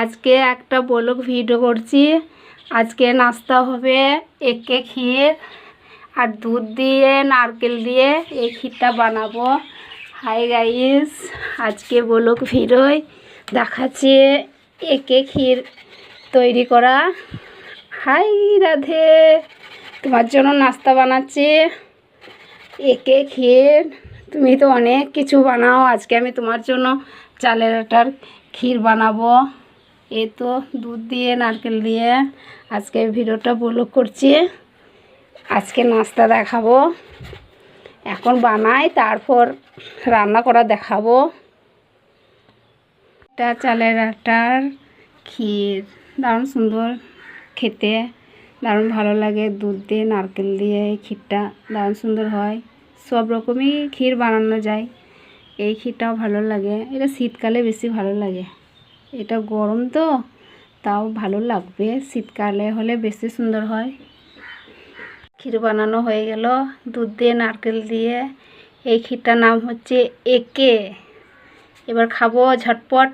আজকে একটা বলক ভিডিও করছি। আজকে নাস্তা হবে একে ক্ষীর আর দুধ দিয়ে, নারকেল দিয়ে এই ক্ষীরটা বানাবো। হাই গাইস, আজকে বলক ভিড়োয় দেখাচ্ছে একে ক্ষীর তৈরি করা। হাই রাধে, তোমার জন্য নাস্তা বানাচ্ছি। একে ক্ষীর, তুমি তো অনেক কিছু বানাও, আজকে আমি তোমার জন্য চালের আটার ক্ষীর বানাবো। এ তো দুধ দিয়ে, নারকেল দিয়ে আজকে ভিডিওটা বলো করছি। আজকে নাস্তা দেখাবো। এখন বানাই, তারপর রান্না করা দেখাবো। এটা চালের আটার ক্ষীর। দারুণ সুন্দর খেতে, দারুণ ভালো লাগে। দুধ দিয়ে, নারকেল দিয়ে এই ক্ষীরটা দারুণ সুন্দর হয়। সব রকমই ক্ষীর বানানো যায়। এই ক্ষীরটাও ভালো লাগে। এটা শীতকালে বেশি ভালো লাগে। এটা গরম তো, তাও ভালো লাগবে। শীতকালে হলে বেশি সুন্দর হয়। ক্ষীর বানানো হয়ে গেল। দুধ দিয়ে নারকেল দিয়ে। এই ক্ষীরটার নাম হচ্ছে একে এবার খাব ঝটপট।